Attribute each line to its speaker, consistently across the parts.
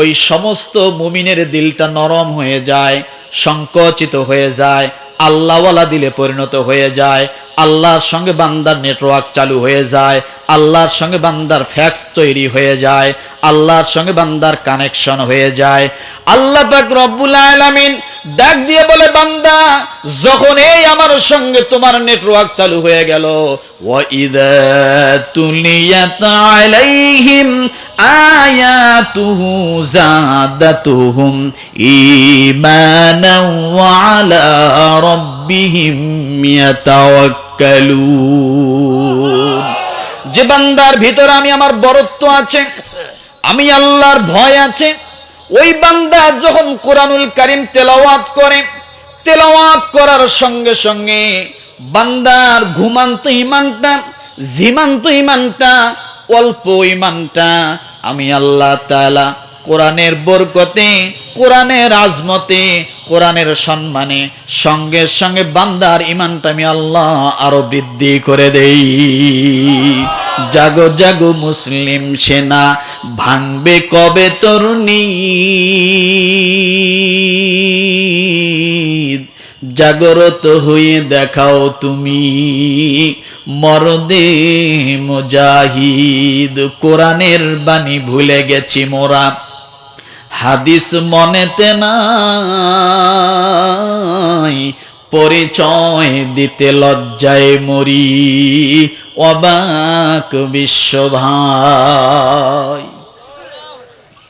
Speaker 1: ওই সমস্ত মুমিনের দিলটা নরম হয়ে যায়, সংকোচিত হয়ে যায়, আল্লাহওয়ালা দিলে পরিণত হয়ে যায়, আল্লাহর সঙ্গে বান্দার নেটওয়ার্ক চালু হয়ে যায়, আল্লাহর সঙ্গে বান্দার ফ্যাক্স তৈরি হয়ে যায়, আল্লাহর সঙ্গে বান্দার কানেকশন হয়ে যায়। আল্লাহ রব্বুল আলামিন ডাক দিয়ে বলে, বান্দা, যখন এই আমার সঙ্গে তোমার নেটওয়ার্ক চালু হয়ে গেল তুলিয়াত আলাইহিম জাদাতুহুম ঈমানাও ওয়া আলা রাব্বিহিম ইয়াতাওয়াক্কালুন। যে বান্দার ভিতর আমি আমার বরত্ব আছে, আমি আল্লাহর ভয় আছে, ওই বান্দা যখন কোরআনুল কারিম তেলাওয়াত করে, তেলাওয়াত করার সঙ্গে সঙ্গে বান্দার ঘুমান্ত ইমানটা ঝিমান্ত ইমানটা অল্প ইমানটা আমি আল্লাহ তাআলা কোরআনের বরকতে, কোরআনের আজমতে, কোরআনের সম্মানে সঙ্গে সঙ্গে বান্দার ইমানটা আমি আল্লাহ আরও বৃদ্ধি করে দেই। জাগো জাগো মুসলিম সেনা, ভাঙবে কবে তরুণী? জাগরত হয়ে দেখাও তুমি মরদে মুজাহিদ। কোরআনের বাণী ভুলে গেছি মোরা। হাদিস মনেতে নাই, পরিচয় দিতে লজ্জায় মরি। অবাক বিশ্ব ভাই।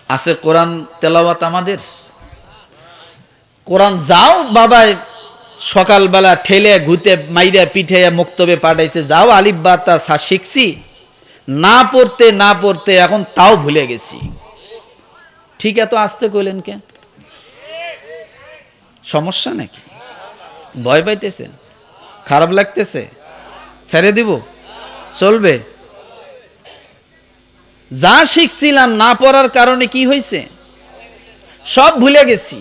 Speaker 1: আছে কোরআন তেলাওয়াত আমাদের? কোরআন যাও বাবা সকালবেলা ঠেলে, ঘুতে, মাইরা পিঠে মুক্তবে পাঠাইছে, যাও আলিফ বা তা সা শিখছি, না পড়তে না পড়তে এখন তাও ভুলে গেছি। ঠিক এত আসতে কইলেন কে সমস্যা নাকি? ভয় পাইতেছেন? খারাপ লাগতেছে? ছেড়ে দিব? চলবে? যা শিখছিলাম না পড়ার কারণে কি হয়েছে সব ভুলে গেছি।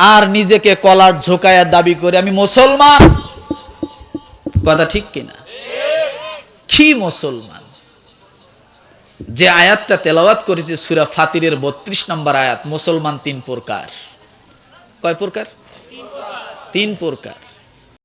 Speaker 1: আর নিজেকে কলার ঝোকায়া দাবি করে, আমি মুসলমান। কথা ঠিক কিনা? কি মুসলমান? যে আয়াতটা তেলাওয়াত করেছে সুরা ফাতিরের বত্রিশ নম্বর আয়াত, মুসলমান তিন প্রকার। কয় প্রকার। তিন প্রকার।